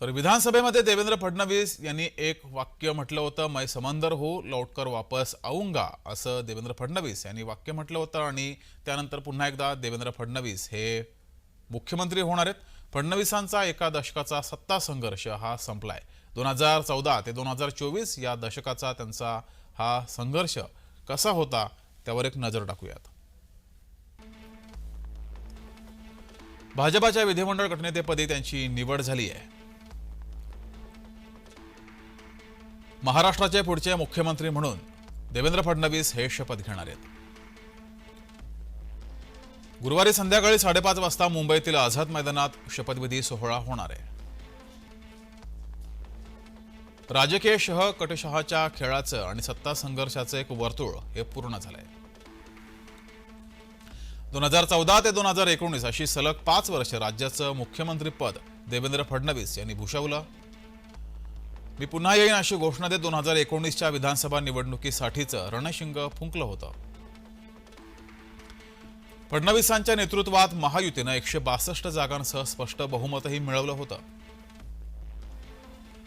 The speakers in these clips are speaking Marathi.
तर विधानसभेमध्ये देवेंद्र फडणवीस यांनी एक वाक्य म्हटलं होतं मै समंदर हो लौटकर वापस आऊंगा. असं देवेंद्र फडणवीस यांनी वाक्य म्हटलं होतं आणि त्यानंतर पुन्हा एकदा देवेंद्र फडणवीस हे मुख्यमंत्री होणार आहेत. फडणवीसांचा एका दशकाचा सत्ता संघर्ष हा संपलाय. दोन हजार चौदा ते दोन हजार चोवीस या दशकाचा त्यांचा हा संघर्ष कसा होता त्यावर एक नजर टाकूयात. भाजपाच्या विधिमंडळ गटनेतेपदी त्यांची निवड झाली आहे. महाराष्ट्राचे पुढचे मुख्यमंत्री म्हणून देवेंद्र फडणवीस हे शपथ घेणार आहेत. गुरुवारी संध्याकाळी साडेपाच वाजता मुंबईतील आझाद मैदानात शपथविधी सोहळा होणार आहे. राजकीय शह कटशहाच्या खेळाचं आणि सत्ता संघर्षाचं एक वर्तुळ हे पूर्ण झालंय. दोन हजार चौदा ते दोन हजार एकोणीस अशी सलग पाच वर्ष राज्याचं मुख्यमंत्रीपद देवेंद्र फडणवीस यांनी भूषवलं. मी पुन्हा येईन अशी घोषणा देत दोन हजार एकोणीसच्या विधानसभा निवडणुकीसाठीचं रणशिंग फुंकलं होतं. फडणवीसांच्या नेतृत्वात महायुतीनं एकशे बासष्ट जागांसह स्पष्ट बहुमतही मिळवलं होतं.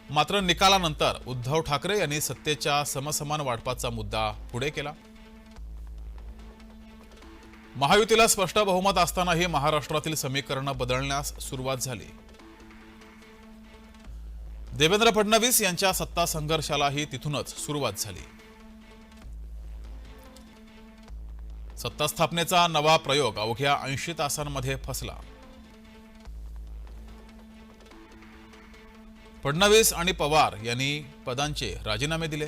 मात्र निकालानंतर उद्धव ठाकरे यांनी सत्तेच्या समसमान वाटपाचा मुद्दा पुढे केला. महायुतीला स्पष्ट बहुमत असतानाही महाराष्ट्रातील समीकरणं बदलण्यास सुरुवात झाली. देवेंद्र फडणवीस यांच्या सत्ता संघर्षालाही तिथूनच सुरुवात झाली. सत्ता स्थापनेचा नवा प्रयोग अवघ्या ऐंशी तासांमध्ये फसला. फडणवीस आणि पवार यांनी पदांचे राजीनामे दिले.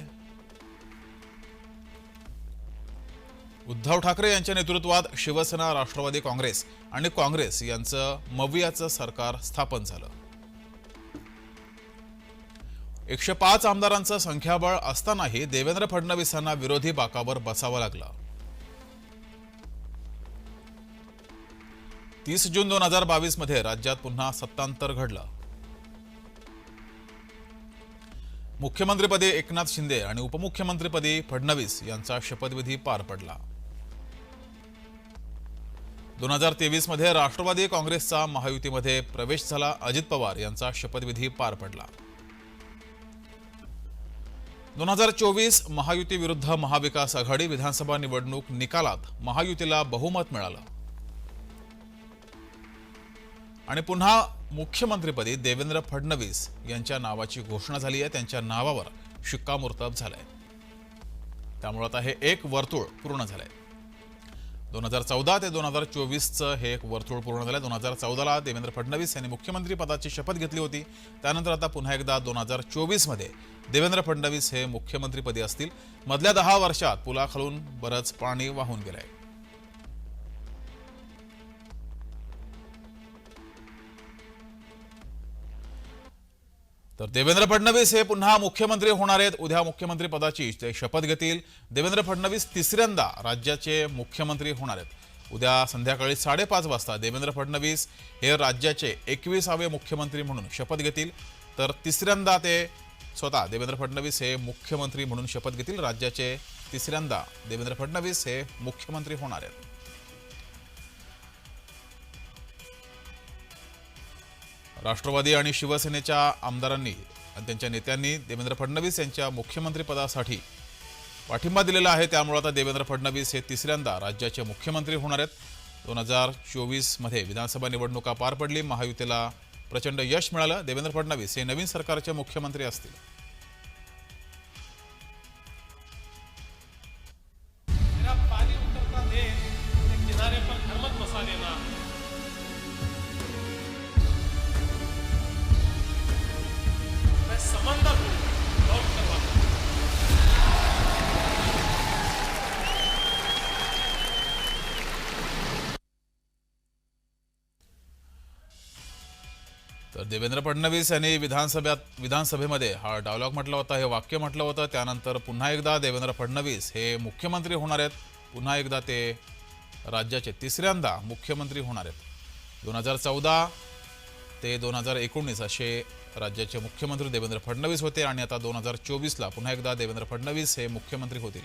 उद्धव ठाकरे यांच्या नेतृत्वात शिवसेना राष्ट्रवादी काँग्रेस आणि काँग्रेस यांचं मवियाचं सरकार स्थापन झालं. एकशे पाच आमदारांचं संख्याबळ असतानाही देवेंद्र फडणवीसांना विरोधी बाकावर बसावं लागलं. तीस जून दोन हजार बावीसमध्ये राज्यात पुन्हा सत्तांतर घडलं. मुख्यमंत्रीपदी एकनाथ शिंदे आणि उपमुख्यमंत्रीपदी फडणवीस यांचा शपथविधी पार पडला. दोन हजार तेवीसमध्ये राष्ट्रवादी काँग्रेसचा महायुतीमध्ये प्रवेश झाला. अजित पवार यांचा शपथविधी पार पडला. दोन हजार चोवीस महायुती विरुद्ध महाविकास आघाडी विधानसभा निवडणूक निकालात महायुतीला बहुमत मिळालं. आणि पुन्हा मुख्यमंत्रीपदी देवेंद्र फडणवीस यांच्या नावाची घोषणा झाली आहे. त्यांच्या नावावर शिक्कामोर्तब झालंय. त्यामुळे आता हे एक वर्तुळ पूर्ण झालंय. दोन हजार चौदा ते दोन हजार चोवीसचं हे एक वर्तुळ पूर्ण झालं. दोन हजार चौदाला देवेंद्र फडणवीस यांनी मुख्यमंत्री पदाची शपथ घेतली होती. त्यानंतर आता पुन्हा एकदा दोन हजार चोवीसमध्ये देवेंद्र फडणवीस हे मुख्यमंत्रीपदी असतील. मधल्या दहा वर्षात पुलाखालून बरंच पाणी वाहून गेलं आहे तर देवेंद्र फडणवीस हे पुन्हा मुख्यमंत्री होणार आहेत. उद्या मुख्यमंत्री पदाची ते शपथ घेतील. देवेंद्र फडणवीस तिसऱ्यांदा राज्याचे मुख्यमंत्री होणार आहेत. उद्या संध्याकाळी साडेपाच वाजता देवेंद्र फडणवीस हे राज्याचे एकविसावे मुख्यमंत्री म्हणून शपथ घेतील. तर तिसऱ्यांदा ते स्वतः देवेंद्र फडणवीस हे मुख्यमंत्री म्हणून शपथ घेतील. राज्याचे तिसऱ्यांदा देवेंद्र फडणवीस हे मुख्यमंत्री होणार आहेत. राष्ट्रवादी आणि शिवसेनेच्या आमदारांनी आणि त्यांच्या नेत्यांनी देवेंद्र फडणवीस यांच्या मुख्यमंत्रीपदासाठी पाठिंबा दिलेला आहे. त्यामुळे आता देवेंद्र फडणवीस हे तिसऱ्यांदा राज्याचे मुख्यमंत्री होणार आहेत. दोन हजार चोवीसमध्ये विधानसभा निवडणुका पार पडली. महायुतीला प्रचंड यश मिळालं. देवेंद्र फडणवीस हे नवीन सरकारचे मुख्यमंत्री असतील. तर देवेंद्र फडणवीस यांनी विधानसभेत विधानसभेमध्ये हा डायलॉग म्हटला होता हे वाक्य म्हटलं होतं. त्यानंतर पुन्हा एकदा देवेंद्र फडणवीस हे मुख्यमंत्री होणार आहेत. पुन्हा एकदा ते राज्याचे तिसऱ्यांदा मुख्यमंत्री होणार आहेत. दोन हजार चौदा ते दोन हजार एकोणीस असे राज्याचे मुख्यमंत्री देवेंद्र फडणवीस होते आणि आता दोन हजार चोवीसला पुन्हा एकदा देवेंद्र फडणवीस हे मुख्यमंत्री होतील.